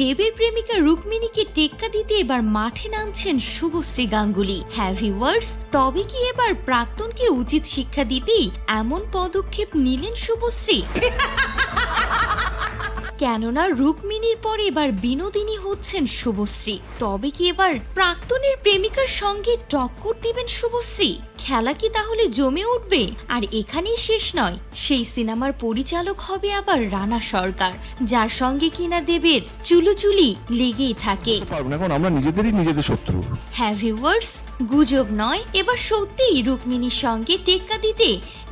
দেবের প্রেমিকা রুক্মিণীকে টেক্কা দিতে এবার মাঠে নামছেন শুভশ্রী গাঙ্গুলি। হ্যাভি ওয়ার্স তবে কি এবার প্রাক্তনকে উচিত শিক্ষা দিতেই এমন পদক্ষেপ নিলেন শুভশ্রী? কেননা রুক্মিণীর পরে এবার বিনোদিনী হচ্ছেন শুভশ্রী। তবে কি এবার প্রাক্তনের প্রেমিকার সঙ্গে টক্কর দিবেন শুভশ্রী? খেলা কি তাহলে জমে উঠবে? আর এখানেই শেষ নয়। সেই সিনেমার পরিচালক হবে আবার রানা সরকার যার সঙ্গে কিনা দেবের চুলোচুলি লেগেই থাকে। পারব না এখন আমরা নিজেদেরই নিজেদের শত্রু। হ্যাঁ ভিউয়ার্স গুজব নয় এবার সত্যিই রুক্মিণীর সঙ্গে টেক্কা দিতে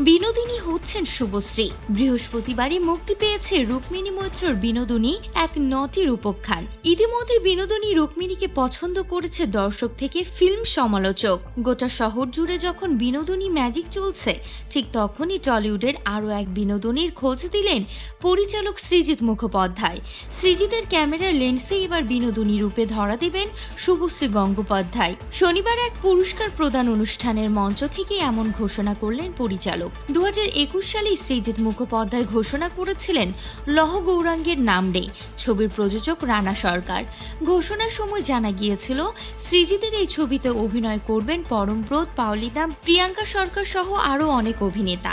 বিনোদিনী হচ্ছেন শুভশ্রী। বৃহস্পতিবারই মুক্তি পেয়েছে রুক্মিণী মৈত্রর বিনোদিনী এক নটির উপখ্যান ইতিমধ্যে বিনোদিনী রুক্মিণীকে পছন্দ করেছে দর্শক থেকে ফিল্ম সমালোচক। গোটা শহর জুড়ে যখন বিনোদিনী ম্যাজিক চলছে, ঠিক তখনই টলিউডের আরও এক বিনোদনীর খোঁজ দিলেন পরিচালক সৃজিত মুখোপাধ্যায়। সৃজিতের ক্যামেরার লেন্সে এবার বিনোদনী রূপে ধরা দেবেন শুভশ্রী গঙ্গোপাধ্যায়। শনিবার এক পুরস্কার প্রদান অনুষ্ঠানের মঞ্চ থেকে এমন ঘোষণা করলেন পরিচালক। দু হাজার একুশ সালে সৃজিত মুখোপাধ্যায় ঘোষণা করেছিলেন, লহ গৌরাঙ্গের নাম নেই, ছবির প্রযোজক রানা সরকার। ঘোষণার সময় জানা গিয়েছিল, সৃজিতের এই ছবিতে অভিনয় করবেন পরমব্রত, পাওলিদাম প্রিয়াঙ্কা সরকার সহ আরও অনেক অভিনেতা।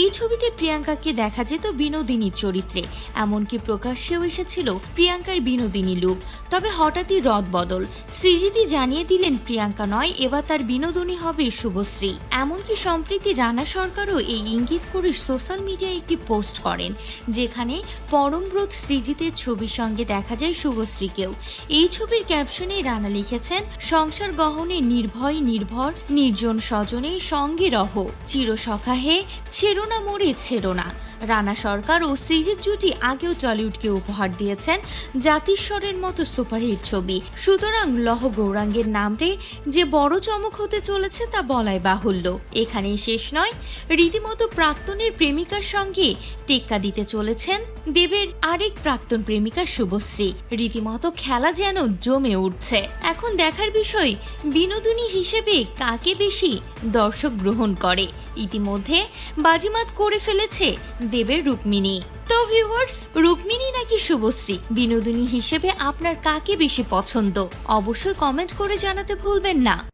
এই ছবিতে প্রিয়াঙ্কাকে দেখা যেত বিনোদিনীর চরিত্রে। এমনকি প্রকাশ্যেও এসেছিল প্রিয়াঙ্কার বিনোদিনী লুক। তবে হঠাৎই রদ বদল। সৃজিতি জানিয়ে দিলেন, প্রিয়াঙ্কা নয়, এবার তার বিনোদনী হবে শুভশ্রী। এমনকি সম্প্রীতি রানা সরকারও এই ইঙ্গিত করে সোশ্যাল মিডিয়ায় একটি পোস্ট করেন, যেখানে পরমব্রত সৃজিতের ছবির সঙ্গে দেখা যায় শুভশ্রীকেও। এই ছবির ক্যাপশনে রানা লিখেছেন, সংসার গহনে নির্ভয়, নির্ভর, নির্জন স্বজনে সঙ্গে রহ। চিরসখা হে ছেড়ো না মরে ছেড়ো না। রানা সরকার ও সৃজিত জুটি আগেও টলিউডকে উপহার দিয়েছেন জাতিস্বরের মতো সুপারহিট ছবি। সুতরাং লহ গৌরাঙ্গের নামরে যে বড় চমক হতে চলেছে তা বলাই বাহুল্য। এখানেই শেষ নয়, রীতিমতো প্রাক্তনের প্রেমিকার সঙ্গে টেক্কা দিতে চলেছেন দেবের আরেক প্রাক্তন প্রেমিকা শুভশ্রী। রীতিমতো খেলা যেন জমে উঠছে। এখন দেখার বিষয়, বিনোদনী হিসেবে কাকে বেশি দর্শক গ্রহণ করে? ইতিমধ্যে বাজিমাত করে ফেলেছে দেবের রুক্মিণী। তো ভিউয়ার্স রুক্মিণী নাকি শুভশ্রী? বিনোদিনী হিসেবে আপনার কাকে বেশি পছন্দ? অবশ্যই কমেন্ট করে জানাতে ভুলবেন না।